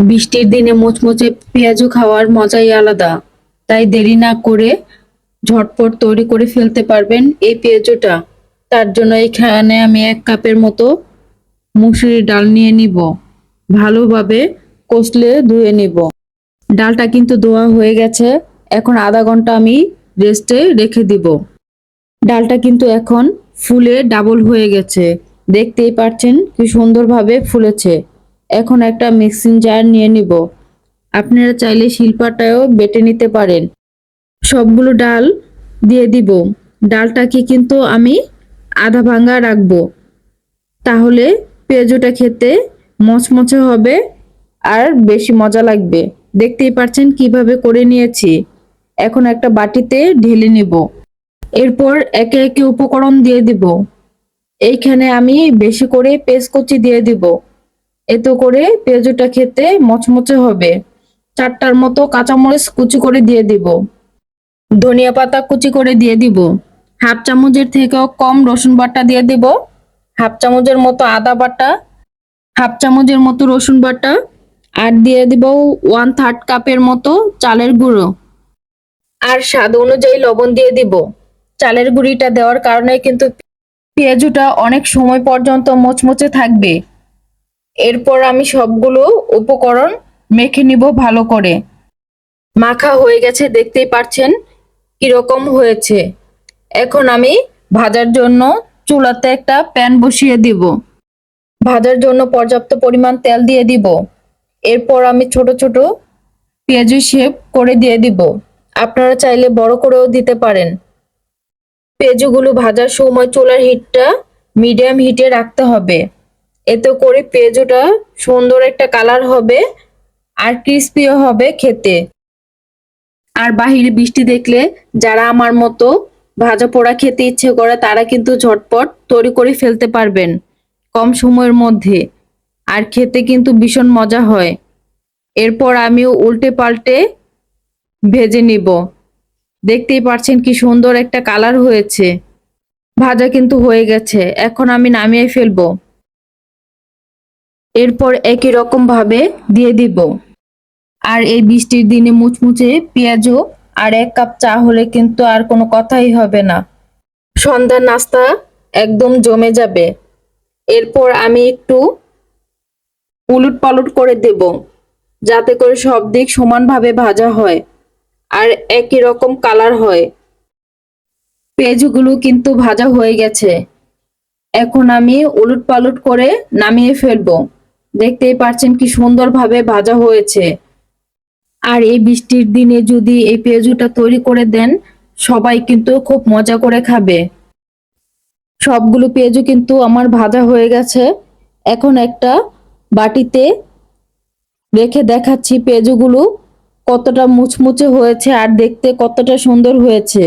বৃষ্টির দিনে মুচমুচে পেঁয়াজু খাওয়ার মজাই আলাদা। তাই দেরি না করে ঝটপট তৈরি করে ফেলতে পারবেন এই পেঁয়াজুটা। তার জন্য এখানে আমি এক কাপের মতো মুসুরি ডাল নিয়ে নিব। ভালোভাবে কষলে ধুয়ে নিব। ডালটা কিন্তু ধোয়া হয়ে গেছে। এখন আধা ঘণ্টা আমি রেস্টে রেখে দিব। ডালটা কিন্তু এখন ফুলে ডাবল হয়ে গেছে। দেখতেই পাচ্ছেন কি সুন্দরভাবে ফুলেছে। এখন একটা মিক্সিং জার নিয়ে নিব। আপনারা চাইলে শিল্পাটাও বেটে নিতে পারেন। সবগুলো ডাল দিয়ে দিব। ডালটাকে কিন্তু আমি আধা ভাঙা রাখব। তাহলে পেঁয়াজুটা খেতে মচমচে হবে আর বেশি মজা লাগবে। দেখতেই পাচ্ছেন কীভাবে করে নিয়েছি। এখন একটা বাটিতে ঢেলে নিব। এরপর একে একে উপকরণ দিয়ে দিব। এইখানে আমি বেশি করে পেস্ট কুচি দিয়ে দিব। এতে করে পেঁয়াজুটা খেতে মচমচে হবে। চারটার মতো কাঁচামরিচ কুচি করে দিয়ে দিব। ধনিয়া পাতা কুচি করে দিয়ে দিব। হাফ চামচের থেকেও কম রসুন বাটা দিয়ে দিব। হাফ চামচের মতো আদা বাটা, হাফ চামচের মতো রসুন বাটা আর দিয়ে দিব ওয়ান থার্ড কাপের মতো চালের গুঁড়ো। আর স্বাদ অনুযায়ী লবণ দিয়ে দিব। চালের গুঁড়িটা দেওয়ার কারণে কিন্তু পেঁয়াজুটা অনেক সময় পর্যন্ত মোচমোচে থাকবে। এরপর আমি সবগুলো উপকরণ মেখে নিব ভালো করে। মাখা হয়ে গেছে, দেখতেই পাচ্ছেন কীরকম হয়েছে। এখন আমি ভাজার জন্য চুলাতে একটা প্যান বসিয়ে দিব। ভাজার জন্য পর্যাপ্ত পরিমাণ তেল দিয়ে দিব। এরপর আমি ছোট ছোট পেঁয়াজু শেপ করে দিয়ে দিব। আপনারা চাইলে বড় করেও দিতে পারেন। পেঁয়াজুগুলো ভাজার সময় চুলার হিটটা মিডিয়াম হিটে রাখতে হবে। এতে করে পেঁয়াজুটা সুন্দর একটা কালার হবে আর ক্রিস্পিও হবে খেতে। আর বাহিরে বৃষ্টি দেখলে যারা আমার মতো ভাজা পোড়া খেতে ইচ্ছে করে, তারা কিন্তু ঝটপট তৈরি করে ফেলতে পারবেন কম সময়ের মধ্যে। আর খেতে কিন্তু ভীষণ মজা হয়। এরপর আমিও উল্টে পাল্টে ভেজে নিব। দেখতেই পাচ্ছেন কি সুন্দর একটা কালার হয়েছে। ভাজা কিন্তু হয়ে গেছে। এখন আমি নামিয়ে ফেলব। এরপর একই রকম ভাবে দিয়ে দিব। আর এই বৃষ্টির দিনে মুচমুচে পেঁয়াজও আর এক কাপ চা হলে কিন্তু আর কোনো কথাই হবে না। সন্ধ্যার নাস্তা একদম জমে যাবে। এরপর আমি একটু উলুট পালুট করে দেব, যাতে করে সব দিক সমানভাবে ভাজা হয় আর একই রকম কালার হয়। পেঁয়াজগুলো কিন্তু ভাজা হয়ে গেছে। এখন আমি উলুট পালুট করে নামিয়ে ফেলব। দেখতেই পাচ্ছেন কি সুন্দরভাবে ভাজা হয়েছে। আর এই বৃষ্টির দিনে যদি এই পেঁয়াজুটা তৈরি করে দেন, সবাই কিন্তু খুব মজা করে খাবে। সবগুলো পেঁয়াজু কিন্তু আমার ভাজা হয়ে গেছে। এখন একটা বাটিতে রেখে দেখাচ্ছি পেঁয়াজুগুলো কতটা মুচমুচে হয়েছে আর দেখতে কতটা সুন্দর হয়েছে।